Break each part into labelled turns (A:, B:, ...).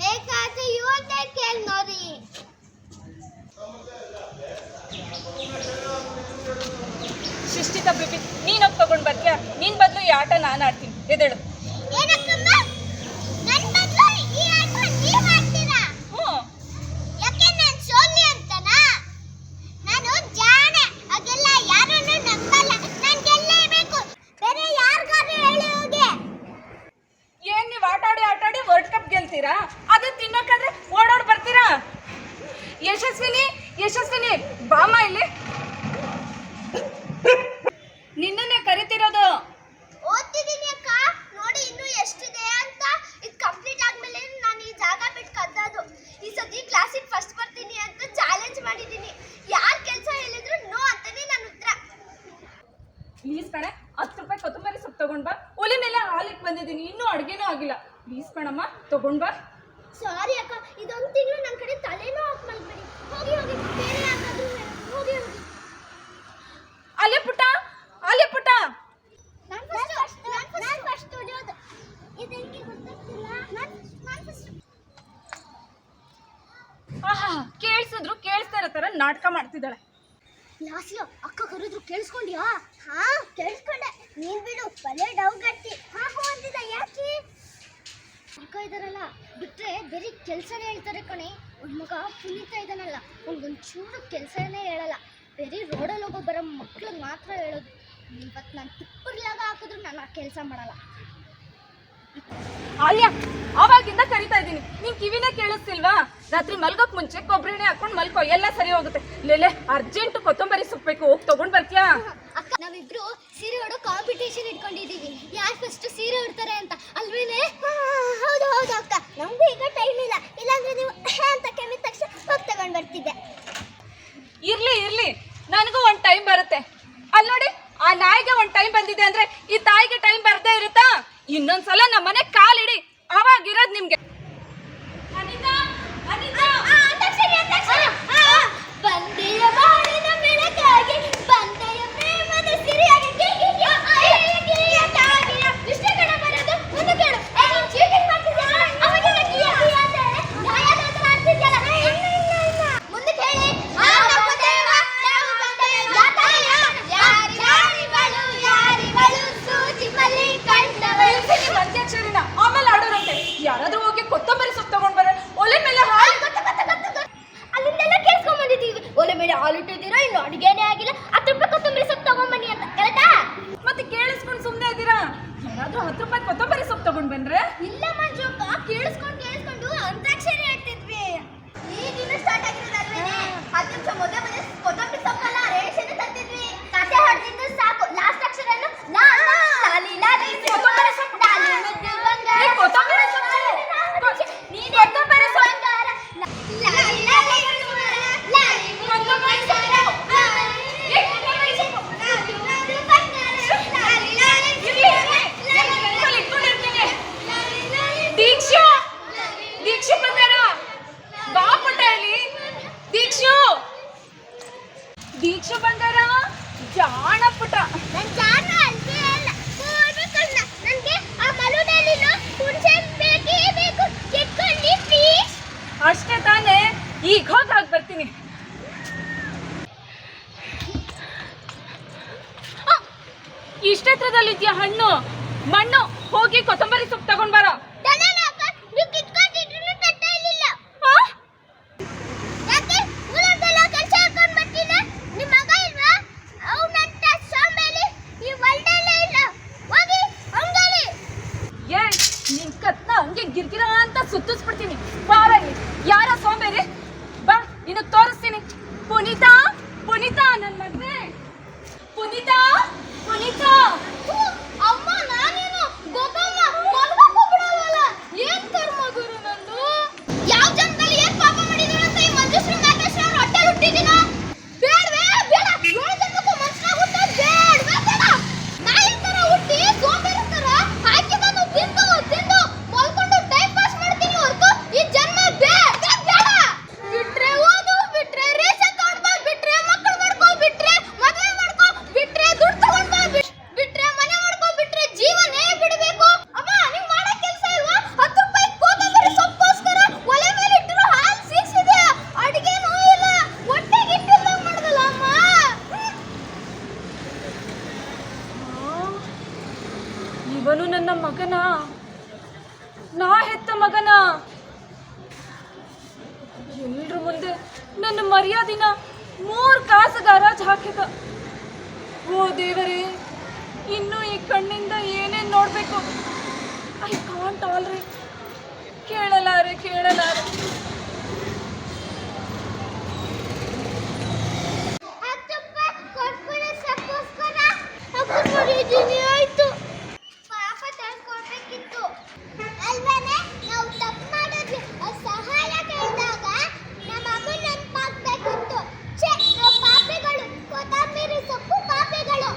A: ಬೇಕಾದ್ರೆ ಇವತ್ತೇ ಕೇಳಿ ನೋಡಿ.
B: ಶಿಷ್ಟಿತ ಬಿಪಿ ನೀನೋಗಿ ತಗೊಂಡ್ ಬರ್ತೀಯ? ನಿನ್ ಬದಲು ಈ ಆಟ ನಾನು ಆಡ್ತೀನಿ. ಎದೇಳು ನಾಟಕ ಮಾಡ್ತಿದ್ದಾಳೆ.
A: ಲಾಸ್ಯ, ಅಕ್ಕ ಕರೆದ್ರು ಕೇಳಿಸ್ಕೊಂಡ್ಯಾ? ಹಾ, ಕೇಳಿಸ್ಕೊಂಡೆ. ನೀನ್ ಬಿಡು ಬಲೆ ಡೌ ಗಟ್ಟಿ ಹಾಕು ಅಂತಿದ್ದ ಯಾಕೆ? ಅಕ್ಕ ಇದಾರಲ್ಲ, ಬಿಟ್ರೆ ಬೇರೆ ಕೆಲಸನೇ ಹೇಳ್ತಾರೆ ಕಣೆ. ಒಂದು ಮಗ ಕುಣಿತಾ ಇದ್ದಾನಲ್ಲ ಅವ್ನಿಗೊಂಚೂರು ಕೆಲಸನೇ ಹೇಳಲ್ಲ. ಬೆರಿ ರೋಡಲ್ಲಿ ಹೋಗೋ ಬರೋ ಮಕ್ಳಿಗೆ ಮಾತ್ರ ಹೇಳೋದು. ಇವತ್ತು ನಾನು ತಿಪ್ಪರ್ಲಾಗ ಹಾಕಿದ್ರು ನಾನು ಆ ಕೆಲಸ ಮಾಡಲ್ಲ.
B: ಆಲ್ಯ ಅವಾಗಿಂದ ಕರಿತಾ ಇದ್ದೀನಿ. ನೀನ್ ಕಿವಿನೇ ಕೇಳಿಸ್ತಿಲ್ವಾ? ರಾತ್ರಿ ಮಲ್ಗೋಕ್ ಮುಂಚೆ ಕೊಬ್ಬರಿ ಹಾಕೊಂಡ್ ಹಾಕೊಂಡು ಮಲ್ಕೋ, ಎಲ್ಲ ಸರಿ ಹೋಗುತ್ತೆ. ಲೇಲೆ ಅರ್ಜೆಂಟ್ ಕೊತ್ತಂಬರಿ ಸುಪ್ಪಬೇಕು ಹೋಗಿ ತಗೊಂಡ್ ಬರ್ತೀಯಾ?
A: ಅಕ್ಕ, ನಾವಿಬ್ರು ಸೀರೆ ಕಾಂಪಿಟೇಷನ್ ಇಟ್ಕೊಂಡಿದೀವಿ. ಯಾರು ಫಸ್ಟ್ ಸೀರೆ ಉಡ್ತಾರೆ ಅಂತ? ಅಲ್ವೇನೆ? ನನ್ನ
B: ಮರ್ಯಾದಿನ ಮೂರ್ ಕಾಸುಗಾರಾಜ್ ಹಾಕಿದ ಓ ದೇವರೇ, ಇನ್ನು ಈ ಕಣ್ಣಿಂದ ಏನೇನ್ ನೋಡ್ಬೇಕು? I can't alright. ಕೇಳಲಾರೆ ಕೇಳಲಾರೆ
A: ಹತ್ತು ರೂಪಾಯಿ ಕೊಟ್ಬಿಡು ಸಕ್ಕೋಸ್ಕರ ಅಪ್ಪನ ಮರೀತೀನಿ ಆಯ್ತು ಪಾಪ ತಂದ್ಕೊಡ್ಬೇಕಿತ್ತು ಅಲ್ವೇನೆ ನಾವು ತಪ್ಪು ಮಾಡಿದ್ವಿ ಅವ್ರ್ ಸಹಾಯ ಕೇಳಿದಾಗ ನಮ್ಮ ಅಮ್ಮನ ನೆನಪಾಗ್ಬೇಕಿತ್ತು ಛೇ ನಾವು ಪಾಪಿಗಳು ಕೊತ್ತಂಬರಿ ಸೊಪ್ಪು ಪಾಪಿಗಳು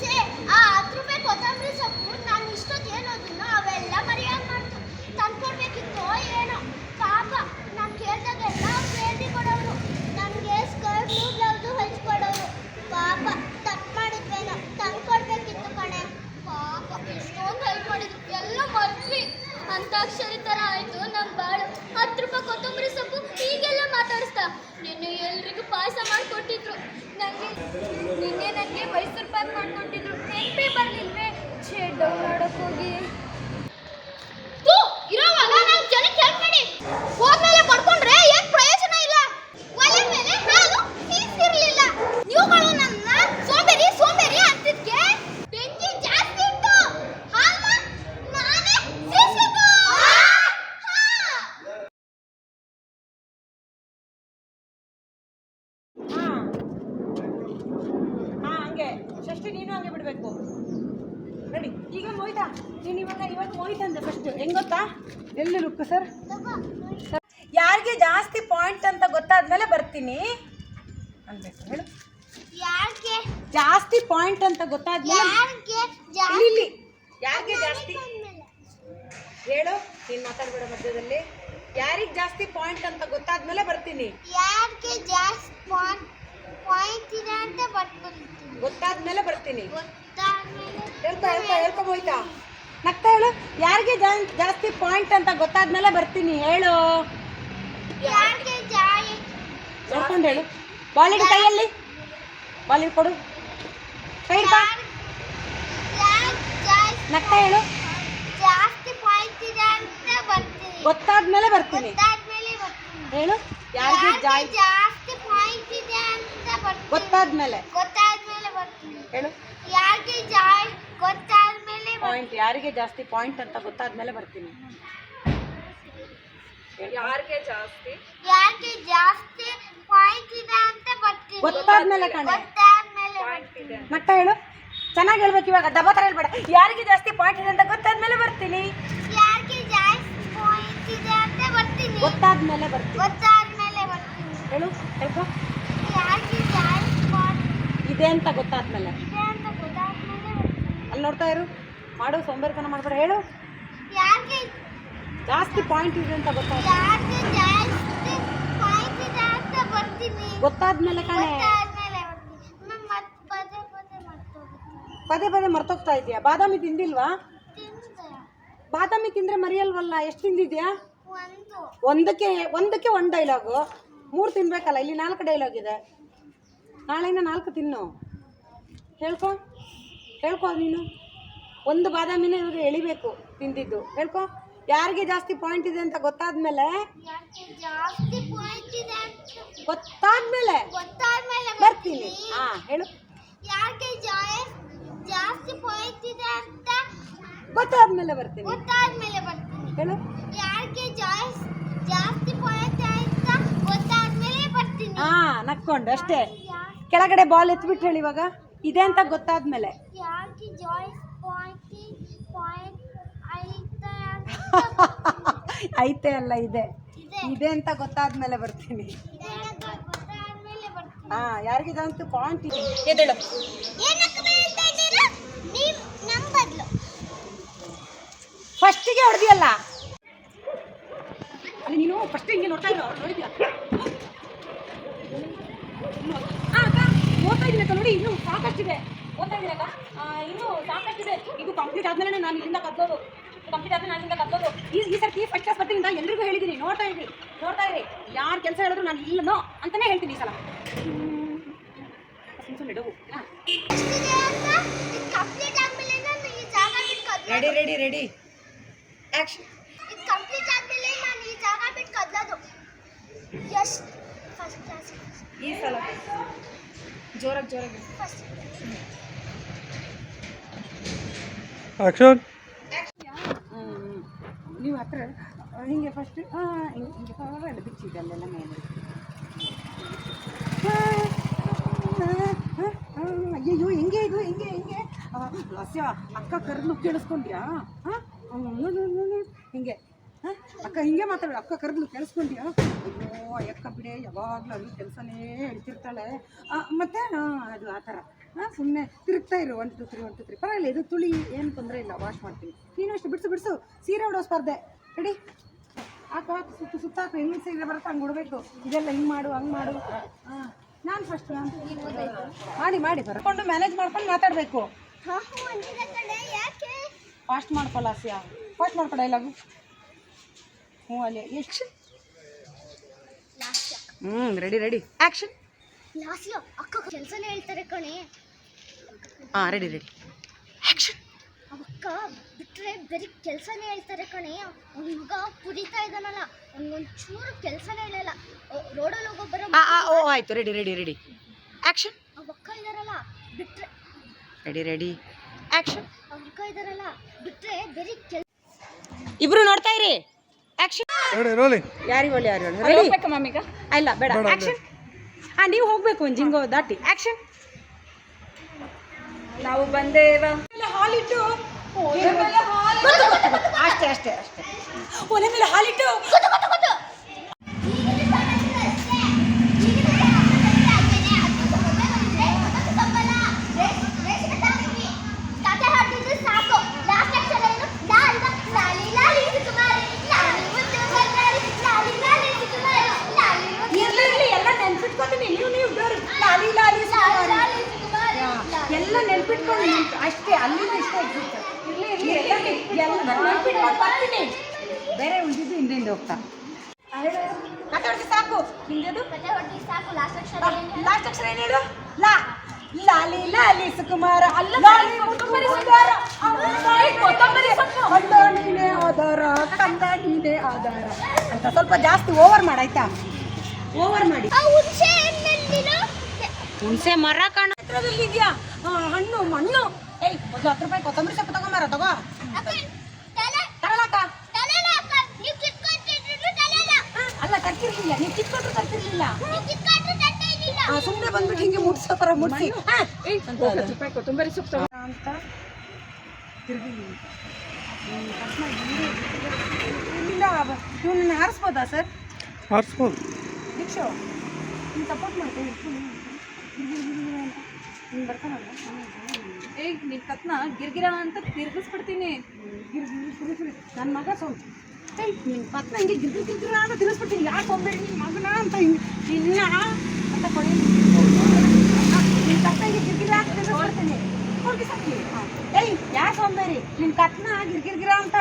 A: ಛೇ ಆ ಹತ್ತು ರೂಪಾಯಿ ಕೊತ್ತಂಬರಿ ಸೊಪ್ಪು ನಾನು ಇಷ್ಟೊತ್ತು ಏನೋದನ್ನು ಅವೆಲ್ಲ ಮರೆಯಾಗಿ ಮಾಡ್ತು ತಂದ್ಕೊಡ್ಬೇಕಿತ್ತು ಏನೋ ಪಾಪ ನಾನು ಕೇಳಿದಾಗೆಲ್ಲ ಕೇಳಿ ಕೊಡೋರು ನನಗೆ ಸ್ಕರ್ಟು ಬ್ಲೌಸು ಹೊಲಿಸ್ಕೊಡೋರು ಪಾಪ ತಪ್ಪು ಮಾಡಿದ್ವೇನೋ ತಂದ್ಕೊಡ್ಬೇಕಿತ್ತು ಕಣೆ ಪಾಪ ಎಷ್ಟೊಂದು ಹೆಲ್ಪ್ ಮಾಡಿದ್ರು ಎಲ್ಲ ಮರ್ತ್ವಿ ಅಂತಾಕ್ಷರಿ ಥರ ಆಯಿತು ನಮ್ಮ ಬಾಳು ಹತ್ತು ರೂಪಾಯಿ ಕೊತ್ತಂಬರಿ ಸೊಪ್ಪು ಹೀಗೆಲ್ಲ ಮಾತಾಡಿಸ್ತಾ ನಿನ್ನೆ ಎಲ್ರಿಗೂ ಪಾಯಸ ಮಾಡಿಕೊಟ್ಟಿದ್ರು ನನಗೆ ನಿನ್ನೆ ನನಗೆ ಮೈಸೂರು ಪಾಕ್ ಮಾಡಿಕೊಟ್ಟಿದ್ರು ನೆನಪೇ ಬರಲಿಲ್ವೇ ಛೇ ಡೌನ್ ಮಾಡೋಕೆ ಹೋಗಿ ಇರೋವಾಗ ನಾವು ಜನಕ್ಕೆ ಹೆಲ್ಪ್ ಮಾಡಿ ಹೋದ್ಮೇಲೆ ಪಡ್ಕೊಂಡ್ರೆ ಏನ್ ಪ್ರಯೋಜನ ಇಲ್ಲ ಒಲೆ ಮೇಲೆ ಹಾಲು ಸೀಸಿರ್ಲಿಲ್ಲ ನೀವುಗಳು ನನ್ನ ಸೋಂಬೇರಿ ಸೋಂಬೇರಿ ಅಂತಿದ್ಕೆ ಬೆಂಕಿ ಜಾಸ್ತಿ ಇತ್ತು ಹಾಲ್ನ ನಾನೇ ಸೀಸಿದ್ದು
C: ಹಾ ಹಾ ಹಂಗೆ ಷಷ್ಠಿ ನೀನು ಹಂಗೆ ಬಿಡಬೇಕು ರೆಡಿ ಈಗ ಮೋಹಿತಾ ನೀನು ಇವಾಗ ಇವಾಗ ಮೋಹಿತಾ ಅಂದೆ ಫಸ್ಟ್ ಹೆಂಗ್ ಗೊತ್ತಾ ಎಲ್ಲಿ ಲುಕ್ ಸರ್ ಯಾರಿಗೆ ಜಾಸ್ತಿ ಪಾಯಿಂಟ್ ಅಂತ ಗೊತ್ತಾದ್ಮೇಲೆ ಬರ್ತೀನಿ ಅನ್ಬೇಕು ಹೇಳು
A: ಯಾಕೆ
C: ಜಾಸ್ತಿ ಪಾಯಿಂಟ್ ಅಂತ ಗೊತ್ತಾದ್ಮೇಲೆ
A: ಯಾಕೆ
C: ಇಲ್ಲಿ ಇಲ್ಲಿ ಯಾರಿಗೆ ಜಾಸ್ತಿ ಹೇಳು ನೀನು ಮಾತಾಡ್ಬೇಡ ಮಧ್ಯದಲ್ಲಿ ಯಾರಿಗೆ ಜಾಸ್ತಿ ಪಾಯಿಂಟ್ ಅಂತ ಗೊತ್ತಾದ್ಮೇಲೆ ಬರ್ತೀನಿ.
A: ಯಾರಿಗೆ ಜಾಸ್ತಿ ಪಾಯಿಂಟ್ ಇದೆ ಅಂತ ಗೊತ್ತಾದ
C: ಗೊತ್ತಾದ್ಮೇಲೆ ಬರ್ತೀನಿ. ಹೇಳ್ತಾ ಹೇಳ್ತಾ ಹೇಳ್ತಾ ಹೋಯ್ತಾ ನಗ್ತಾ ಹೇಳು. ಯಾರಿಗೆ ಜಾಸ್ತಿ ಪಾಯಿಂಟ್ ಅಂತ ಗೊತ್ತಾದ್ಮೇಲೆ ಬರ್ತೀನಿ ಹೇಳು. ನೋಡ್ಕೊಂಡು ಹೇಳು. ಬಾಲಿಗೆ ಕೈಯಲ್ಲಿ. ಬಾಲಿಗೆ ಕೊಡು. ಕೈ ನಗ್ತಾ ಹೇಳು.
A: ಜಾಸ್ತಿ ಪಾಯಿಂಟ್ ಇದೆ ಅಂತ ಬರ್ತೀನಿ.
C: ಗೊತ್ತಾದ್ಮೇಲೆ ಬರ್ತೀನಿ.
A: ಗೊತ್ತಾದ್ಮೇಲೆ ಬರ್ತೀನಿ
C: ಹೇಳು ಯಾರಿಗೆ
A: ಯಾಕೆ
C: ಜಾಯ್
A: ಜಾಸ್ತಿ ಪಾಯಿಂಟ್ ಇದೆ ಅಂತ ಬರ್ತೀನಿ
C: ಗೊತ್ತಾದ್ಮೇಲೆ
A: ಗೊತ್ತಾದ್ಮೇಲೆ ಬರ್ತೀನಿ
C: ಹೇಳು
A: ಯಾಕೆ ಜಾಯ್ ಗೊತ್ತಾದ್ಮೇಲೆ ಬರ್ತೀನಿ.
C: ಪಾಯಿಂಟ್ ಯಾರಿಗೆ ಜಾಸ್ತಿ ಪಾಯಿಂಟ್ ಅಂತ ಗೊತ್ತಾದ್ಮೇಲೆ ಬರ್ತೀನಿ
B: ಯಾರಿಗೆ ಜಾಸ್ತಿ
A: ಯಾಕೆ ಜಾಸ್ತಿ ಪಾಯಿಂಟ್ ಇದೆ ಅಂತ ಬರ್ತೀನಿ
C: ಗೊತ್ತಾದ್ಮೇಲೆ ಕಣೆ
A: ಗೊತ್ತಾದ್ಮೇಲೆ ಬರ್ತೀನಿ.
C: ನಗ್ತಾ ಹೇಳು ಚೆನ್ನಾಗಿ ಹೇಳ್ಬೇಕು ಇವಾಗ ಡಬ್ಬ ಥರ ಹೇಳ್ಬೇಡ ಯಾರಿಗೆ ಜಾಸ್ತಿ ಪಾಯಿಂಟ್ ಇದೆ ಅಂತ ಗೊತ್ತಾದ್ಮೇಲೆ ಬರ್ತೀನಿ
A: ಯಾಕೆ ಜಾಸ್ತಿ ಪಾಯಿಂಟ್ ಇದೆ ಅಂತ ಬರ್ತೀನಿ
C: ಗೊತ್ತಾದ್ಮೇಲೆ ಬರ್ತೀನಿ.
A: ಗೊತ್ತಾದ್ಮೇಲೆ ಬರ್ತೀನಿ.
C: ಹೇಳು
A: ಪಾಯಿಂಟ್
C: ಇದೆ ಅಂತ ಗೊತ್ತಾದ್ಮೇಲೆ.
A: ಇದೆ ಅಂತ ಗೊತ್ತಾದ್ಮೇಲೆ ಬರ್ತೀನಿ.
C: ಅಲ್ಲಿ ನೋಡ್ತಾ ಇರು. ಮಾಡು ಸೋಂಬೇರಿತನ ಮಾಡ್ಬಾರ ಹೇಳು.
A: ಯಾಕೆ?
C: ಜಾಸ್ತಿ ಪಾಯಿಂಟ್ ಇದೆ ಅಂತ ಗೊತ್ತಾದ
A: ಯಾಕೆ ಜಾಸ್ತಿ ಪಾಯಿಂಟ್ ಇದೆ ಅಂತ ಬರ್ತೀನಿ.
C: ಕಣೆ
A: ಬರ್ತೀನಿ. ನಾನು ಮತ್ತೆ ಪದೇ ಪದೇ
C: ಮರ್ತೋಗ್ತಾ ಇದೆಯಾ? ಬಾದಾಮಿ ತಿಂದಿಲ್ವಾ?
A: ತಿಂದೆ.
C: ಬಾದಾಮಿ ತಿಂದ್ರೆ ಮರಿಯಲ್ವಲ್ಲ? ಎಷ್ಟು ತಿಂದಿದ್ಯಾ? ಒಂದಕ್ಕೆ ಒಂದಕ್ಕೆ ಒಂದು ಡೈಲಾಗು ಮೂರು ತಿನ್ಬೇಕಲ್ಲ ಇಲ್ಲಿ ನಾಲ್ಕು ಡೈಲಾಗ್ ಇದೆ. ನಾಳೆಯಿಂದ ನಾಲ್ಕು ತಿನ್ನು. ಹೇಳ್ಕೊ ಹೇಳ್ಕೊ ನೀನು. ಒಂದು ಬಾದಾಮಿನ ಇವಾಗ ಎಳಿಬೇಕು ತಿಂದಿದ್ದು. ಹೇಳ್ಕೊ ಯಾರಿಗೆ ಜಾಸ್ತಿ ಪಾಯಿಂಟ್ ಇದೆ ಅಂತ ಗೊತ್ತಾದ್ಮೇಲೆ? ಗೊತ್ತಾದ್ಮೇಲೆ? ಬರ್ತೀನಿ. ಹಾ ಹೇಳು.
A: ಜಾಸ್ತಿ ಪಾಯಿಂಟ್ ಇದೆ ಅಂತ?
C: ಗೊತ್ತಾದ್ಮೇಲೆ ಬರ್ತೀನಿ.
A: ಗೊತ್ತಾದ್ಮೇಲೆ ಬರ್ತೀನಿ.
C: ಹೇಳು. ಹಾ ನಕ್ಕೊಂಡು ಅಷ್ಟೇ. ಕೆಳಗಡೆ ಬಾಲ್ ಎತ್ಬಿಟ್ಟು ಹೇಳಿ ಇವಾಗ. ಇದೆ ಅಂತ ಗೊತ್ತಾದ್ಮೇಲೆ.
A: ಐತೆ
C: ಅಲ್ಲ ಇದೆ.
A: ಇದೆ.
C: ಅಂತ ಗೊತ್ತಾದ್ಮೇಲೆ ಬರ್ತೀನಿ. ಹಾ ಯಾರಿಗಿದಂತೂ ಪಾಯಿಂಟ್ ಎದ್ದೇಳು
A: ಏನಕ್ಕೆ ಹೇಳ್ತಾ ಇದ್ದೀರಾ ನೀವು ನಮ್ಮ ಬದಲು
C: ಫಸ್ಟಿಗೆ ಹೊಡೆದಿಯಲ್ಲ ಅಲ್ಲಿ. ನೀನು ಫಸ್ಟ್ ಹಿಂಗೆ ನೋಡ್ತಾ ಇರೋ ನೋಡಿದ್ಯಾ? ಅಕ್ಕ, ಓದ್ತಾ ಇದ್ದೀನಿ ಅಕ್ಕ ನೋಡಿ ಇನ್ನೂ ಸಾಕಷ್ಟಿದೆ. ಓದ್ತಾ ಇದ್ದೀನಿ ಅಕ್ಕ ಆ, ಇನ್ನೂ ಸಾಕಷ್ಟಿದೆ. ಇದು ಕಂಪ್ಲೀಟ್ ಆದ್ಮೇಲೆ ನಾನು ಇಲ್ಲಿಂದ ಕದ್ದೋದು ಕಂಪ್ಲೀಟ್ ಆದ್ಮೇಲೆ ನಾನು ಇಲ್ಲಿಂದ ಕದ್ದೋದು ಈ ಈ ಸರ್ತಿ ಫಸ್ಟ್ ಕ್ಲಾಸ್ ಬರ್ತೀನಿ ಅಂತ ಎಲ್ರಿಗೂ ಹೇಳಿದ್ದೀನಿ ನೋಡ್ತಾ ಇದ್ದೀನಿ ನೋಡ್ತಾ ಇರಿ. ಯಾರು ಕೆಲಸ ಹೇಳಿದ್ರು ನಾನು ಇಲ್ಲನೋ ಅಂತಲೇ ಹೇಳ್ತೀನಿ ಈ ಸಲ. ರೆಡಿ ರೆಡಿ ರೆಡಿ ಆ್ಯಕ್ಷನ್
A: ಇದು ಕಂಪ್ಲೀಟ್ ಆದಮೇಲೆ ನಾನು ಈ ಜಾಗ ಬಿಟ್ಟು ಕದ್ಲೋದು ಎಷ್ಟು ಫಸ್ಟ್ ಕ್ಲಾಸ್
B: ಈ ಸಲ. ಜೋರಾಗಿ ಜೋರಾಗಿ.
A: ಫಸ್ಟ್
D: ಆಕ್ಷನ್
C: ನೀವು ಹತ್ರ ಹಿಂಗೆ ಫಸ್ಟ್ ಹಿಂಗೆ ಹಿಂಗೆ ಎಲ್ಲ ಬಿಚ್ಚಿದೆ ಅಲ್ಲೆಲ್ಲ ಮೇಲೆ. ಅಯ್ಯಯ್ಯೋ ಹಿಂಗೆ ಇದು ಹಿಂಗೆ ಹಿಂಗೆ. ಲಸ್ಯ ಅಕ್ಕ ಕರ್ನು ಕೇಳಿಸ್ಕೊಂಡ್ಯಾ? ಹಾಂ ಹಿಂಗೆ? ಅಕ್ಕ, ಹಿಂಗೆ ಮಾತಾಡ ಅಕ್ಕ ಕರೆದ್ಲು ಕೇಳಿಸ್ಕೊಂಡ್ಯಾ ಅಯ್ಯೋ ಅಕ್ಕ ಬಿಡೆ, ಯಾವಾಗಲೂ ಅಲ್ಲಿ ಕೆಲಸನೇ ಹೇಳ್ತಿರ್ತಾಳೆ. ಮತ್ತೆ ಅದು ಆ ಥರ. ಹಾಂ ಸುಮ್ಮನೆ ತಿರುಗ್ತಾ ಇರು. One two three one two three ಪರವಾಗಿಲ್ಲ, ಇದು ತುಳಿ, ಏನು ತೊಂದರೆ ಇಲ್ಲ. ವಾಶ್ ಮಾಡ್ತೀನಿ. ನೀನು ಅಷ್ಟು, ಬಿಡಿಸು ಬಿಡಿಸು. ಸೀರೆ ಉಡೋ ಸ್ಪರ್ಧೆ. ರೆಡಿ ಹಾಕು ಸುತ್ತ ಸುತ್ತ ಹಾಕು. ಹೆಂಗೆ ಸೀರೆ ಬರುತ್ತೆ ಹಂಗೆ ಉಡಬೇಕು. ಇದೆಲ್ಲ ಹಿಂಗೆ ಮಾಡು, ಹಂಗೆ ಮಾಡು. ಹಾಂ. ನಾನು ಫಸ್ಟ್ ಮಾಡಿ ಮಾಡಿ ಬರ್ಕೊಂಡು ಮ್ಯಾನೇಜ್ ಮಾಡ್ಕೊಂಡು ಮಾತಾಡಬೇಕು. ಫಾಸ್ಟ್ ಮಾಡ್ಕೊಳ್ಳ ಆಸಿಯಾ ಫಾಸ್ಟ್ ಮಾಡ್ಕೊ ಡೈಲಾಗು ಹ್ಞೂ ಅಲ್ಲಿ. ಎಷ್ಟು
A: ಲಾಸ್ಟ್
C: ಹ್ಞೂ ರೆಡಿ ರೆಡಿ ಆ್ಯಕ್ಷನ್
A: ಲಾಸ್ಟ್ ಅಕ್ಕ ಕೆಲಸನೇ ಹೇಳ್ತಾರೆ ಕಣೆ.
C: ಹಾಂ ರೆಡಿ ರೆಡಿ ಆ್ಯಕ್ಷನ್
A: ಅಕ್ಕ ಬಿಟ್ಟರೆ ಬರೀ ಕೆಲಸನೇ ಹೇಳ್ತಾರೆ ಕಣೆ. ಅವ್ನ ಮಗ ಕುರಿತಾ ಇದ್ದಾನಲ್ಲ. ಅವ್ನಿಗೊಂಚೂರು ಕೆಲಸನೇ ಹೇಳಲ್ಲ. ರೋಡಲ್ಲಿ ಹೋಗೋ ಬರೋ
C: ಓ ಆಯಿತು. ರೆಡಿ ರೆಡಿ ರೆಡಿ ಆ್ಯಕ್ಷನ್
A: ಅವಕ್ಕ ಇದಾರಲ್ಲ. ಬಿಟ್ಟರೆ
C: ರೆಡಿ ರೆಡಿ ಆ್ಯಕ್ಷನ್
A: ಕೆಲ್
C: ಇಬ್ರು ನೋಡ್ತಾ ಇರಿ. ಆ್ಯಕ್ಷನ್
D: ರೆಡಿ ರೋಲಿಂಗ್
C: ಯಾರಿಗೆ ಒಳ್ಳೆ ಯಾರು ರೆಡಿ
B: ಹೋಗ್ಬೇಕಾ ಮಮ್ಮೀಗ
C: ಇಲ್ಲ ಬೇಡ. ಆ್ಯಕ್ಷನ್ ಹಾಂ ನೀವು ಹೋಗಬೇಕು ಒಂದು ಜಿಂಗೋ ದಾಟಿ. ಆ್ಯಕ್ಷನ್
B: ನಾವು ಬಂದೇವ.
C: ಹಾಲಿಟ್ಟು ಅಷ್ಟೇ ಅಷ್ಟೇ ಅಷ್ಟೇ. ಒಲೆ ಮೇಲೆ ಹಾಲಿಟ್ಟು
A: ಕತೆ ಹಾಡಿದ್ರೆ ಸಾಕು ಲಾಸ್ಟ್ ಅಕ್ಷರ ಏನು ಲಾಲ್ ಲಾಲಿ ಲಾಲಿ ಸುಕುಮಾರಿ ಲಾಲಿ ಮುದ್ದು ಬಂಗಾರಿ ಲಾಲಿ ಲಾಲಿ ಸುಕುಮಾರಿ ಲಾಲಿ ಮುದ್ದು
C: ಇರ್ಲಿ ಇರ್ಲಿ ಎಲ್ಲ ನೆನ್ಪಿಟ್ಕೊತೀನಿ ನೀವು ನೀವು ಬೇರೆ ಲಾಲಿ ಲಾಲಿ
A: ಲಾಲಿ
C: ಸುಮಾರು.
A: ಲಾಲಿ ಸುಕುಮಾರಿ
C: ಎಲ್ಲ ನೆನ್ಪಿಟ್ಕೊಂಡು ನಿಂತು ಅಷ್ಟೇ ಅಲ್ಲಿಂದ ಇಷ್ಟೇ ಎಕ್ಸಿಟ್ ಎಲ್ಲ ನೆನ್ಪಿಟ್ಕೊಂಡು ಬರ್ತೀನಿ ಬೇರೆ ಉಳಿದಿದ್ದು ಹಿಂದಿಂದ ಹೋಗ್ತಾ ಮಾತಾಡ್ತಿ ಸಾಕು ಹಿಂದೆದು
A: ಕತೆ ಹೊಡಿ ಸಾಕು ಲಾಸ್ಟ್ ಅಕ್ಷರ ಏನು
C: ಲಾಸ್ಟ್ ಅಕ್ಷರ ಏನು ಹೇಳು ಲಾ. ಲಾಲಿ ಲಾಲಿ ಸುಕುಮಾರ ಅಲ್ಲ ಲಾಲಿ ಕೊತ್ತಂಬರಿ ಕಂದ ನೀನೇ ಆಧಾರ ಕಂದ ನೀನೇ ಆಧಾರ ಅಂತ ಸ್ವಲ್ಪ ಜಾಸ್ತಿ ಓವರ್ ಮಾಡಾಯ್ತಾ? ಓವರ್ ಮಾಡಿ.
A: ಹುಣಸೆ
C: ಮರ ಕಾಣ. ಹತ್ರದಲ್ಲಿ ಇದೆಯಾ? ಹಣ್ಣು ಮಣ್ಣು. ಏಯ್ ಒಂದು ಹತ್ತು ರೂಪಾಯಿ ಕೊತ್ತಂಬರಿ ಸೊಪ್ಪು ತಗೊಂಬಾರ ತಗೋ. ತಗೊಳಕ ಅಲ್ಲ ತರ್ತಿರ್ಲಿಲ್ಲ ನೀವು ಕಿತ್ಕೊಂಡ್ರು ತರ್ತಿರ್ಲಿಲ್ಲ
A: ನೀವು ಕಿತ್ಕೊಂಡ್ರು ತಟ್ಟೆ ಇರಲಿಲ್ಲ
C: ಸುಮ್ಮನೆ ಬಂದ್ಬಿಟ್ಟು ಹಿಂಗೆ ಮುಟ್ಸೋ ಥರ ಮುಟ್ಸಿ. ಹಾ,
B: ಹತ್ತು ರೂಪಾಯಿ ಕೊತ್ತಂಬರಿ ಸೊಪ್ಪು.
C: ಅಂತ ತಿರುಗಿ ಹ್ಮ್, ಕಟ್ ಮಾಡಿ ಹಿಂದೆ ಇಲ್ಲ ಇವನನ್ನ ಹಾರಿಸ್ಬೋದಾ ಸರ್?
D: ಹಾರಿಸ್ಬೋದು.
C: ದೀಕ್ಷು ನೀನು ಸಪೋರ್ಟ್ ಮಾಡ್ತೀನಿ ನೀನು ಬರ್ತಾನಲ್ಲ?
B: ಏಯ್ ನಿನ್ ಕತ್ನ ಗಿರ್ಗಿರ ಅಂತ ತಿರ್ಗಿಸ್ಬಿಡ್ತೀನಿ.
C: ನನ್ನ ಮಗ ಸೌಂಡ್ ಏಯ್ ನಿನ್ನ ಪತ್ನ ಹಿಂಗೆ ಗಿರ್ಗಿ ಗಿರ್ಗಿರ ಅಂತ ತಿರ್ಗಿಸ್ಬಿಡ್ತೀನಿ. ಯಾಕೆ ಹೋಗ್ಬೇಡಿ ನಿನ್ನ ಮಗನ ಅಂತ ಹಿಂಗೆ. ಇಲ್ಲ ನಿನ್ನ ಕತ್ನ ಹಿಂಗೆ ಗಿರ್ಗಿರ ಅಂತ ನೋಡ್ತೀನಿ ಸಾಕಿ. ಏಯ್ ಯಾಕೆ ಸೋಂಬೇರಿ ನಿನ್ನ ಕತ್ನ ಗಿರ್ಗಿರ್ಗಿರ ಅಂತ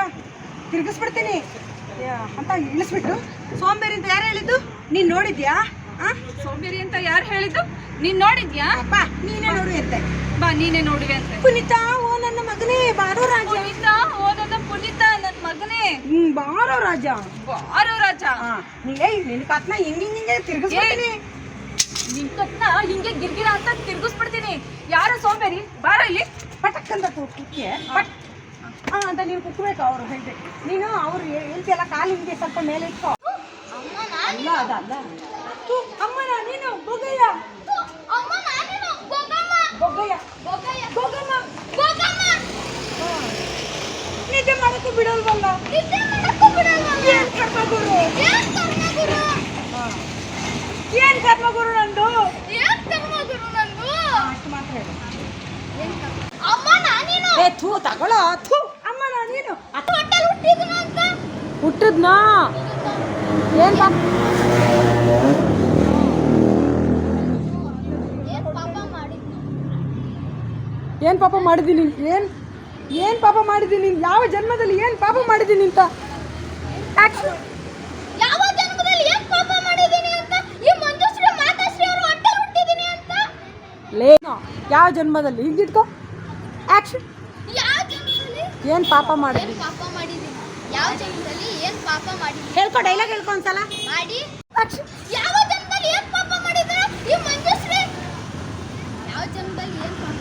C: ತಿರ್ಗಿಸ್ಬಿಡ್ತೀನಿ. ಯಾ, ಅಂತ ಇಳಿಸ್ಬಿಟ್ಟು. ಸೋಂಬೇರಿ ಅಂತ ಯಾರು ಹೇಳಿದ್ದು? ನೀನು ನೋಡಿದ್ಯಾ?
B: ಸೋಂಬೇರಿ ಅಂತ ಯಾರು ಹೇಳಿದ್ದು? ನೀನ್ ನೋಡಿದ್ಯಾ?
C: ಬಾ ನೀನೇ ನೋಡಿ ಅಂತೆ
B: ಬಾ ನೀನೇ ನೋಡಿವೆ ಅಂತ
C: ಪುನೀತಾ ಓ ನನ್ನ ಮಗನೇ ಬಾರೋ ರಾಜ.
B: ಪುನೀತ ಓ ನನ್ನ ಪುನೀತಾ ನನ್ನ ಮಗನೇ.
C: ಬಾರೋ ರಾಜ.
B: ಬಾರೋ ರಾಜ.
C: ಏಯ್ ನಿನ್ನ ಕತ್ನ ಹಿಂಗ್ ಹಿಂಗ್ ಹಿಂಗೆ ತಿರ್ಗಿಸ್ಬಿಡ್ತೀನಿ.
B: ನಿನ್ ಕತ್ನ ಹಿಂಗೆ ಗಿರ್ಗಿರ ಅಂತ ತಿರ್ಗಿಸ್ಬಿಡ್ತೀನಿ. ಯಾರು ಸೋಂಬೇರಿ? ಬಾರ ಇಲ್ಲಿ.
C: ಪಟಕ್ ಅಂತ ಕುಕ್ಕೆ ಪಟ್. ಅಂತ ನೀನು ಕುಕ್ಕಬೇಕು ಅವ್ರು ಹೇಳ್ಬೇಕು. ನೀನು ಅವ್ರು ಹೇಳ್ತಿಯಲ್ಲ ಕಾಲು ಹಿಂಗೆ ಸ್ವಲ್ಪ ಮೇಲೆ ಇಟ್ಕೋ. ಅಲ್ಲ ಅದಲ್ಲ ಅಮ್ಮನ, ನೀನು ಬೊಗಯ್ಯ ಬೊಗಯ್ಯ ಬೊಗಮ್ಮ ನಿದ್ದೆ ಮಾಡಕ್ಕೆ ಬಿಡಲ್ವಲ್ಲ
A: ನಿದ್ದೆ ಮಾಡಕ್ಕೂ ಬಿಡಲ್ವಲ್ಲ?
C: ಏನ್ ಕರ್ಮ ಗುರು
A: ಏನ್ ಕರ್ಮ ಗುರು
C: ಏನ್ ಕರ್ಮ ಗುರು ನಂದು
A: ಏನ್ ಕರ್ಮ ಗುರು ನಂದು
C: ಅಷ್ಟು ಮಾತ್ರ ಹೇಳು
A: ಅಮ್ಮ ನಾನೇನು
C: ಏ ಥೂ ತಗೊಳ್ಳೋ ಥೂ. ಅಮ್ಮನ ನೀನು
A: ಹುಟ್ಟಿದ್ನ?
C: ಏನ್ ಪಾಪ
A: ಏನ್ ಪಾಪ ಮಾಡಿದೀನಿ
C: ಏನ್ ಮಾಡಿದ್ದೀನಿ ಏನ್? ಏನ್ ಪಾಪ ಮಾಡಿದೀನಿ ಯಾವ ಜನ್ಮದಲ್ಲಿ ಏನ್ ಪಾಪ ಮಾಡಿದ್ದೀನಿ ಅಂತ.
A: ಯಾವ ಜನ್ಮದಲ್ಲಿ ಏನ್ ಪಾಪ ಮಾಡಿದೀನಿ ಅಂತ? ಈ ಮಂಜುಶ್ರೀ ಮಾತಾಶ್ರೀ ಅವರು ಹೊಟ್ಟೆಲ್ ಹುಟ್ಟಿದೀನಿ ಅಂತ?
C: ಲೇ ಯಾವ ಜನ್ಮದಲ್ಲಿ? ಹಿಂಗಿಟ್ಕೋ ಆಕ್ಷನ್
A: ಯಾವ ಜನ್ಮದಲ್ಲಿ?
C: ಏನು ಪಾಪ ಮಾಡಿದ್ವಿ
A: ಏನ್ ಪಾಪ ಮಾಡಿದೀನಿ ಯಾವ ಜನ್ಮದಲ್ಲಿ ಏನ್ ಪಾಪ ಮಾಡಿದೀನಿ
C: ಹೇಳ್ಕೊ ಡೈಲಾಗ್ ಹೇಳ್ಕೊ ಒಂದ್ಸಲ.
A: ಮಾಡಿ. ಯಾವ ಜನ್ಮದಲ್ಲಿ ಏನ್ ಪಾಪ ಮಾಡಿದ್ರೆ? ಈ ಮಂಜುಶ್ರೀ. ಯಾವ ಜನ್ಮದಲ್ಲಿ ಏನ್ ಪಾಪ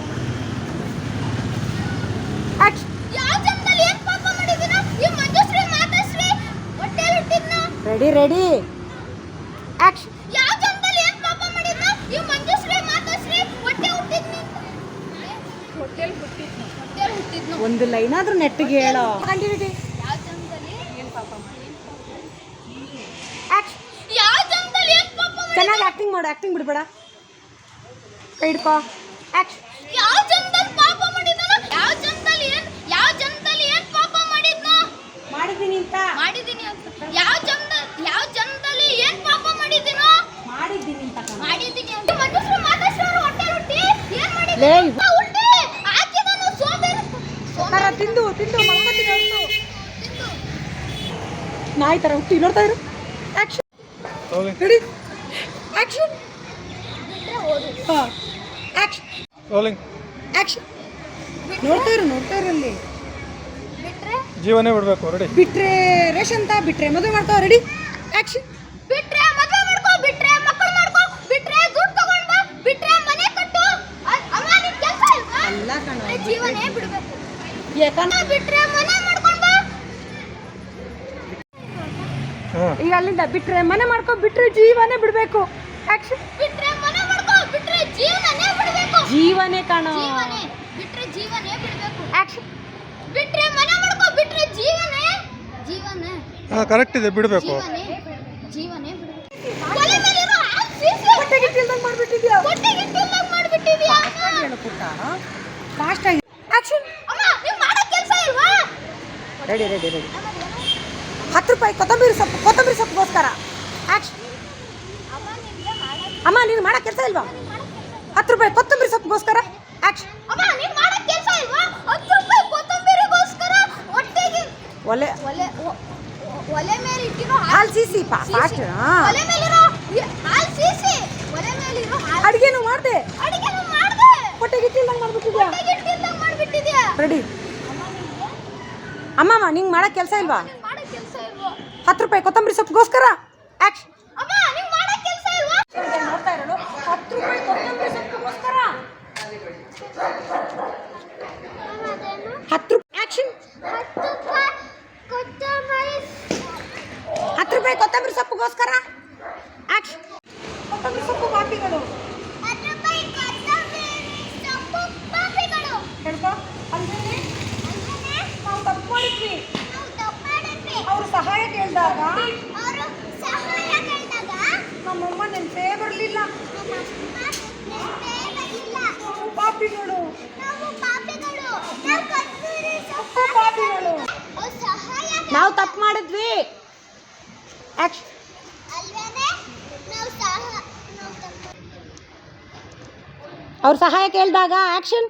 C: ಆಕ್ಷನ್
A: ಯಾವ ಜನ್ಮದಲ್ಲಿ ಏನ್ ಪಾಪ ಮಾಡಿದಿನ ಈ ಮಂಜುಶ್ರೀ ಮಾತಾಶ್ರೀ. ಹೊಟ್ಟೆಲ್ ಹುಟ್ಟಿದ್ನ.
C: ರೆಡಿ ರೆಡಿ ಆಕ್ಷನ್
A: ಯಾವ ಜನ್ಮದಲ್ಲಿ ಏನ್ ಪಾಪ ಮಾಡಿದ್ನ ಈ ಮಂಜುಶ್ರೀ ಮಾತಾಶ್ರೀ ಹೊಟ್ಟೆ ಹುಟ್ಟಿದ್ನಿ
B: ಹೊಟ್ಟೆಲ್ ಹುಟ್ಟಿದ್ನು
A: ಹೊಟ್ಟೆಲ್ ಹುಟ್ಟಿದ್ನು
C: ಒಂದು ಲೈನ್ ಆದ್ರೂ ನೆಟ್ಟಿಗೆ ಹೇಳೋ. ಚೆನ್ನಾಗಿ ಆಕ್ಟಿಂಗ್ ಮಾಡು ಆಕ್ಟಿಂಗ್ ಬಿಡ್ಬೇಡ. ಕೈ ಹಿಡ್ಕೋ. ಆಕ್ಷನ್
A: ಯಾವ ಜನ್ಮದಲ್ಲಿ ಪಾಪ ಮಾಡಿದ್ನ ಯಾವ ಜನ್ಮದಲ್ಲಿ ಏನ್ ಯಾವ ಜನ್ಮದಲ್ಲಿ ಏನ್ ಪಾಪ ಮಾಡಿದ್ನ
C: ಮಾಡಿದ್ದೀನಿ ಅಂತ
A: ಮಾಡಿದೀನಿ ಅಂತ ಯಾವ ಜನ್ಮ ಯಾವ ಜನ್ಮದಲ್ಲಿ ಏನ್ ಪಾಪ ಮಾಡಿದ್ದೀನೋ
C: ಮಾಡಿದ್ದೀನಿ ಅಂತ ಕಣೋ.
A: ಮಾಡಿದೀನಿ ಅಂತ ಮನುಷ್ಯರು ಮಾತಾಡ್ಸೋರು ಹೊಟ್ಟೆ ಹುಟ್ಟಿ ಏನ್ ಮಾಡಿದ್ನ
C: ಲೇ.
A: ಉಲ್ಟಿ ಹಾಕಿದನು ಸೋಬೇರು
C: ಥರ ತಿಂದು ತಿಂದು ಮಲ್ಕೋತೀನಿ ಹೊರ್ಟು. ನಾಯಿ ಥರ ಹುಟ್ಟಿ ನೋಡ್ತಾ ಇರು. ರೆಡಿ ಹಾಂ. ನೋಡ್ತಾ ಇರು ನೋಡ್ತಾ ಇರು ಅಲ್ಲಿ.
A: ಬಿಟ್ರೆ?
D: ಜೀವನೇ ಬಿಡಬೇಕು ರೆಡಿ
C: ಬಿಟ್ರೆ ರೇಷನ್ ತಾ ಬಿಟ್ರೆ ಮದುವೆ ಮಾಡ್ಕೋ ರೆಡಿ ಆಕ್ಷನ್
A: ಬಿಟ್ರೆ ಮದುವೆ ಮಾಡ್ಕೋ ಬಿಟ್ರೆ ಮಕ್ಕಳು ಮಾಡ್ಕೋ ಬಿಟ್ರೆ ದುಡ್ಡು ತಗೊಂಡ್ ಬಾ ಬಿಟ್ರೆ ಮನೆ ಕಟ್ಟು. ಅ- ಅಮ್ಮ ನಿನ್ ಕೆಲ್ಸ
C: ಅಲ್ಲ ಕಣೋ,
A: ಜೀವನೇ ಬಿಡ್ಬೇಕು.
C: ಯಾಕಂದ್ರೆ
A: ಬಿಟ್ರೆ ಮನೆ ಮಾಡ್ಕೊಂಡ್ ಬಾ
C: ಈಗ ಬಿಟ್ರೆ ಮನೆ ಮಾಡ್ಕೊ ಬಿಟ್ರೆ ಜೀವನೇ ಬಿಡಬೇಕು. ಆಕ್ಷನ್
A: ಬಿಟ್ರೆ ಮನೆ ಮಾಡ್ಕೋ ಬಿಟ್ರೆ ಜೀವನನೇ ಬಿಡ್ಬೇಕು.
C: ಜೀವನೇ ಕಾಣೋ.
A: ಜೀವನೇ. ಬಿಟ್ರೆ ಜೀವನೇ ಬಿಡ್ಬೇಕು.
C: ಆಕ್ಷನ್
A: ಬಿಟ್ರೆ ಮನೆ ಮಾಡ್ಕೋ ಬಿಟ್ರೆ ಜೀವನೇ. ಜೀವನೇ.
D: ಹಾಂ ಕರೆಕ್ಟ್ ಇದೆ ಬಿಡಬೇಕು.
A: ಜೀವನೇ. ಜೀವನೇ ಬಿಡ್ಬೇಕು. ಒಲೆ ಮೇಲಿರೋ ಹಾಲ್ ಸೀಸಿ
C: ಹೊಟ್ಟೆಗೆ ತಿಳ್ದಂಗೆ ಮಾಡ್ಬಿಟ್ಟಿದ್ಯಾ?
A: ಹೊಟ್ಟೆಗೆ ತಿನ್ನಕ್ ಮಾಡ್ಬಿಟ್ಟಿದ್ಯಾ?
C: ಹೇಳು ಪುಟ್ಟ. ಫಾಸ್ಟ್ ಆಗಿ. ಆಕ್ಷನ್
A: ಅಮ್ಮ ನೀವ್ ಮಾಡೋ ಕೆಲ್ಸ ಇಲ್ವಾ?
C: ರೆಡಿ ರೆಡಿ ರೆಡಿ ಹತ್ತು ರೂಪಾಯಿ ಕೊತ್ತಂಬರಿ ಸೊಪ್ಪು ಕೊತ್ತಂಬರಿ ಸೊಪ್ಪುಗೋಸ್ಕರ.
A: ಅಮ್ಮ
C: ನೀನು ಮಾಡೋ ಕೆಲಸ ಇಲ್ವಾ? ಹತ್ತು ರೂಪಾಯಿ ಕೊತ್ತಂಬರಿ ಸೊಪ್ಪುಗೋಸ್ಕರ? ಒಲೆ.
A: ಒಲೆ ಒಲೆ ಮೇಲೆ ಇಟ್ಟಿರೋ ಹಾಲ್
C: ಹಾಲು ಸೀಸಿ ಫಾಸ್ಟ್ ಹಾಂ
A: ಒಲೆ ಮೇಲಿರೋ ಹಾಲ್ ಸೀಸಿ. ಒಲೆ ಮೇಲಿರೋ ಹಾಲ್
C: ಅಡುಗೆನೂ ಮಾಡಿದೆ.
A: ಅಡಿಗೆನು ಮಾಡ್ದೆ.
C: ಹೊಟ್ಟೆಗೆ ತಿಳ್ದಂಗೆ ಮಾಡ್ಬಿಟ್ಟಿದ್ಯಾ?
A: ಹೊಟ್ಟೆಗೆ ತಿಂದಂಗ್ ಮಾಡ್ಬಿಟ್ಟಿದ್ಯಾ?
C: ರೆಡಿ. ಅಮ್ಮಮ್ಮ ನಿಂಗೆ ಮಾಡೋ ಕೆಲಸ ಇಲ್ವಾ
A: ನೀವ್ ಮಾಡೋ ಕೆಲ್ಸ ಇಲ್ವಾ
C: ಹತ್ತು ರೂಪಾಯಿ ಕೊತ್ತಂಬರಿ ಸೊಪ್ಪುಗೋಸ್ಕರ ಆಕ್ಷನ್ ನೋಡ್ತಾ ಇರೋದು? ಹತ್ತು ರೂಪಾಯಿ ಕೊತ್ತಂಬರಿ ಸೊಪ್ಪುಗೋಸ್ಕರ ಹತ್ತು ರೂಪಾಯಿ ಆಕ್ಷನ್
A: ಹತ್ತು ರೂಪಾಯಿ ಕೊತ್ತಂಬರಿ
C: ಸೊಪ್ಪುಗೋಸ್ಕರ ಆಕ್ಷನ್ ಕೊತ್ತಂಬರಿ ಸೊಪ್ಪು
A: ಪಾಪಿಗಳು
C: ಹೇಳ್ಕೊ. ಅಂದ್ರೆ ನಾವು ತಪ್ಪು ಮಾಡಿದ್ವಿ. ಅವ್ರು ಸಹಾಯ ಕೇಳಿದಾಗ
A: ಅವರು ಸಹಾಯ ಕೇಳಿದಾಗ
C: ನಮ್ಮಮ್ಮ ನೆನಪೇ ಬರಲಿಲ್ಲ. ಪಾಪಿಗಳು.
A: ನಾವು ಪಾಪಿಗಳು ನಾವು ಕೊತ್ತಂಬರಿ ಸೊಪ್ಪು
C: ಪಾಪಿಗಳು.
A: ಅವ್ರು ಸಹಾಯ
C: ನಾವು ತಪ್ಪು ಮಾಡಿದ್ವಿ. ಅವ್ರ
A: ಅಲ್ವೇನೆ? ನಾವು ಸಹ ನಾವು ತಪ್ಪು
C: ಅವ್ರು ಸಹಾಯ ಕೇಳಿದಾಗ ಆಕ್ಷನ್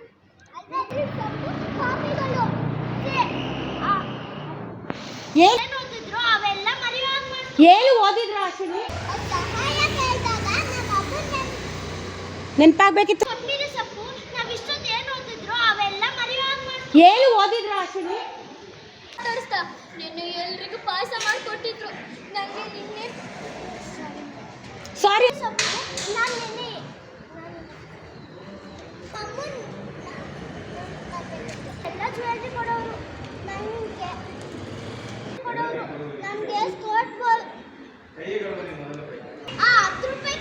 C: ಏನು
A: ಏನ್ ಓದಿದ್ರು ಅವೆಲ್ಲ ಮರೆಯುವಾಗ ಮಾಡ್ತಾರೆ
C: ಏನು ಓದಿದ್ರ ಅಶ್ವಿನಿ? ನೆನಪಾಗ್ಬೇಕಿತ್ತು?
A: ಏನು ಓದಿದ್ರು
C: ಅಶ್ವಿನಿ?
A: ಎಲ್ರಿಗೂ ಪಾಯಸ ಮಾಡಿಕೊಟ್ಟಿದ್ರು ನನಗೆ
C: ಸಾರಿ
A: ನಾನು ಕೊಡೋರು ನನಗೆ ಕೊಡೋರು ನಮ್ಗೆ ಸ್ಕರ್ಟ್ ಆ ಹತ್ತು ರೂಪಾಯಿ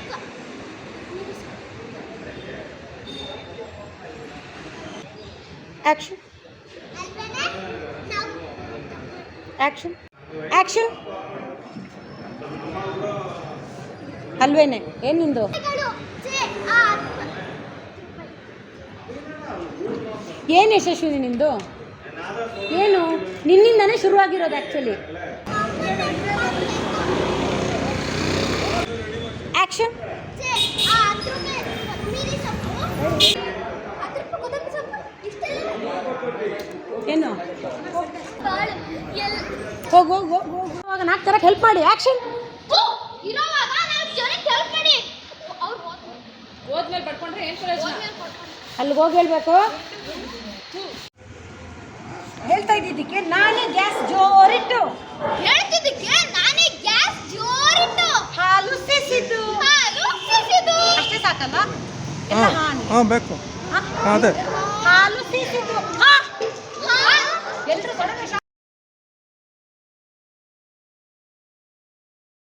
C: ಆಕ್ಷನ್ ಆಕ್ಷನ್ ಆಕ್ಷನ್ ಅಲ್ವೇನೆ? ಏನು ನಿಂದು? ಏನು ಯಶಸ್ವಿನಿ ನಿಂದು? ಏನು? ನಿನ್ನಿಂದನೇ ಶುರುವಾಗಿರೋದು ಆ್ಯಕ್ಚುಲಿ ಆಕ್ಷನ್
A: ಛೇ, ಆ ಹತ್ತು ರೂಪಾಯಿ ಕೊತ್ತಂಬರಿ ಸೊಪ್ಪು ಹತ್ತು ರೂಪಾಯಿ ಕೊತ್ತಂಬರಿ ಸೊಪ್ಪು ಇಷ್ಟೆಲ್ಲ
C: ಏನು? ಹೋಗಿ, ಹೋಗು ಹೋಗು ಹೋಗು. ನಾಲ್ಕು ಥರಕ್ಕೆ ಹೆಲ್ಪ್ ಮಾಡಿ. ಆಕ್ಷನ್ ಅಲ್ಲಿಗೆ ಹೋಗಿ ಹೇಳ್ಬೇಕು. ಹೇಳ್ತಾ ಇದ್ದಿದ್ದಕ್ಕೆ ನಾನೇ ಗ್ಯಾಸ್ ಜೋರಿಟ್ಟು.
E: ಹೇಳ್ತಿದ್ದಕ್ಕೆ ನಾನೇ ಗ್ಯಾಸ್ ಜೋರಿಟ್ಟು.
C: ಹಾಲು ಸೇಸಿದ್ದು
E: ಹಾಲು
C: ಅಷ್ಟೇ ಸಾಕಲ್ಲ
A: ಹಾ ಹಾಂ ಬೇಕು. ಅದೇ.
C: ಹಾಲು ಸೇಸಿದ್ದು ಎಲ್ಲರೂ